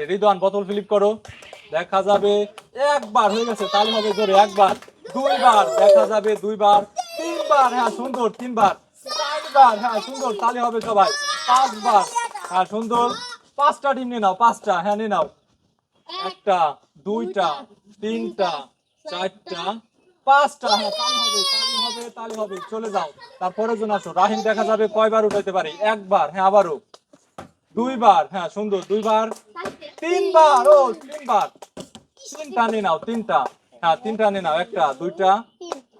পারে রিদওয়ান বোতল ফিলিপ করো। দেখা যাবে, একবার হয়ে গেছে তাহলে হবে জোরে, একবার। দুইবার, দেখা যাবে দুইবার, তিনবার হ্যাঁ সুন্দর, তিনবার। চারবার হ্যাঁ সুন্দর তাহলে হবে সবাই। পাঁচবার হ্যাঁ সুন্দর। পাঁচটা ডিম নিয়ে নাও, পাঁচটা হ্যাঁ নিয়ে নাও। একটা, দুইটা, তিনটা, চারটা, পাঁচটা হ্যাঁ তালি হবে তালি হবে তালি হবে, চলে যাও। তারপরে জন আসো। রাহিম, দেখা যাবে কয়বার উঠাইতে পারে? একবার হ্যাঁ আবারও। দুইবার হ্যাঁ সুন্দর দুইবার তিনবার ও তিনবার। তিনটা নিয়ে নাও তিনটা। হ্যাঁ তিনটা নিয়ে নাও একটা দুইটা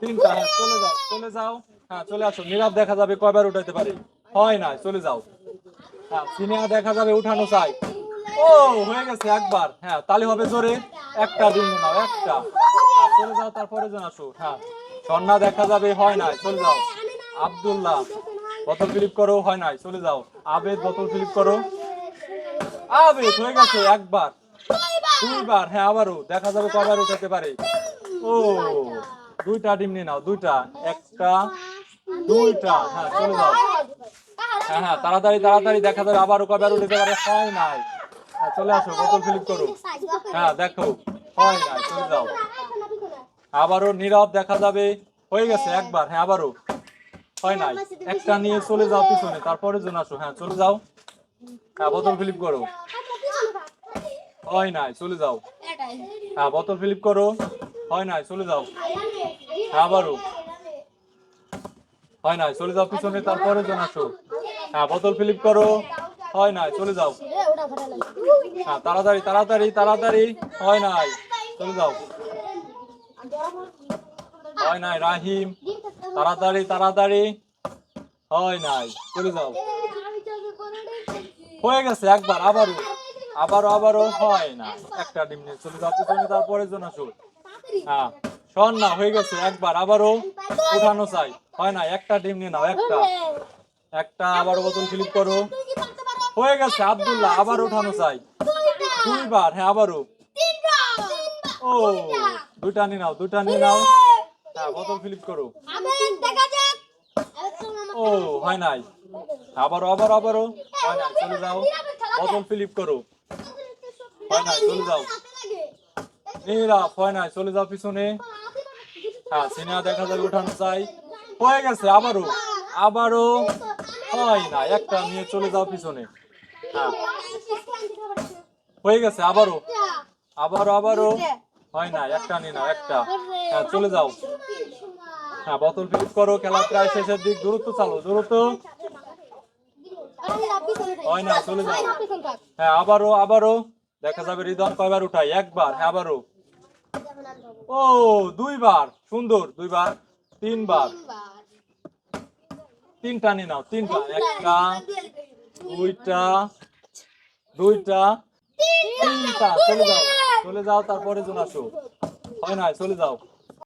তিনটা হ্যাঁ চলে যাও চলে যাও। হ্যাঁ চলে আসো। নীরব দেখা যাবে কয়বার উঠাইতে পারে? হয় না চলে যাও। হ্যাঁ সিনেমা দেখা যাবে উঠানো চাই। ও হয়ে গেছে একবার। হ্যাঁ তাহলে হবে জোরে। একটা দিন নাও একটা। হ্যাঁ, চলে যাও তারপরে জন আসো। হ্যাঁ সন্না দেখা যাবে হয় নাই চলে যাও। আব্দুল্লাহ। বোতল ফিলিপ করো হয় নাই, চলে যাও। আবেদ বোতল ফিলিপ করো। আবেদ হয়ে গেছে একবার, দুইবার হ্যাঁ আবারও, দেখা যাবে কবার উঠাতে পারে। ও, দুইটা ডিম নিয়ে নাও, দুইটা, একটা, দুইটা হ্যাঁ চলে যাও। হ্যাঁ হ্যাঁ তাড়াতাড়ি তাড়াতাড়ি, দেখা যাবে আবারও কবার উঠাতে পারে, হয় নাই। হ্যাঁ চলে আসো, বোতল ফিলিপ করো। হ্যাঁ দেখো, হয় নাই, চলে যাও। আবারও নীরব দেখা যাবে, হয়ে গেছে একবার হ্যাঁ আবারও। হয় নাই। একটা নিয়ে চলে যাও পিছনে, তারপরে জন আসো। হ্যাঁ চলে যাও। হ্যাঁ বোতল ফিলিপ করো। হয় নাই, চলে যাও। হ্যাঁ বোতল ফিলিপ করো। হয় নাই, চলে যাও। হ্যাঁ আবারও। হয় নাই, চলে যাও পিছনে, তারপরে জন আসো। হ্যাঁ বোতল ফিলিপ করো। হয় নাই, চলে যাও। হ্যাঁ তাড়াতাড়ি তাড়াতাড়ি তাড়াতাড়ি। হয় নাই, চলে যাও। হয় নাই, রাহিম? তাড়াতাড়ি তাড়াতাড়ি। হয় নাই, চলে যাও। হয়ে গেছে একবার, আবারও। আবারও আবারও হয় না। একটা ডিম নিয়ে চলে যাও, পিছনে তারপরে জন আসো হ্যাঁ শোন না, হয়ে গেছে একবার, আবারও উঠানো চাই। হয় না, একটা ডিম নিয়ে নাও, একটা। একটা আবার বোতল ফিলিপ করো। হয়ে গেছে, আব্দুল্লাহ আবার উঠানো চাই। দুইবার হ্যাঁ আবারও। ও দুটা নিয়ে নাও দুটা নিয়ে নাও। হ্যাঁ বোতল ফিলিপ করো। ও হয় নাই। আবারও আবার আবারও হয় নাই চলে যাও। বোতল ফিলিপ করো। হয় চলে যাও। হয় চলে যাও পিছনে। হ্যাঁ সিনেমা দেখা যাবে উঠানো চাই। হয়ে গেছে আবারও আবারও হয় না একটা নিয়ে চলে যাও পিছনে। হ্যাঁ। হয়ে গেছে আবারও আবারও আবারও হয় না একটা নিয়ে নাও একটা। হ্যাঁ চলে যাও। হ্যাঁ বোতল ফিলিপ করো খেলা প্রায় শেষের দিক, দূরত্ব চালো, দূরত্ব। হয় না, চলে যাও। হ্যাঁ আবারও আবারও। দেখা যাবে হৃদয় কয়বার উঠাই? একবার হ্যাঁ আবারও। ও, দুইবার, সুন্দর, দুইবার, তিনবার। তিনটা নিয়ে নাও, তিনটা। একটা, দুইটা দুইটা, তিনটা। চলে যাও চলে যাও, তারপরে জন আসো। হয় না চলে যাও।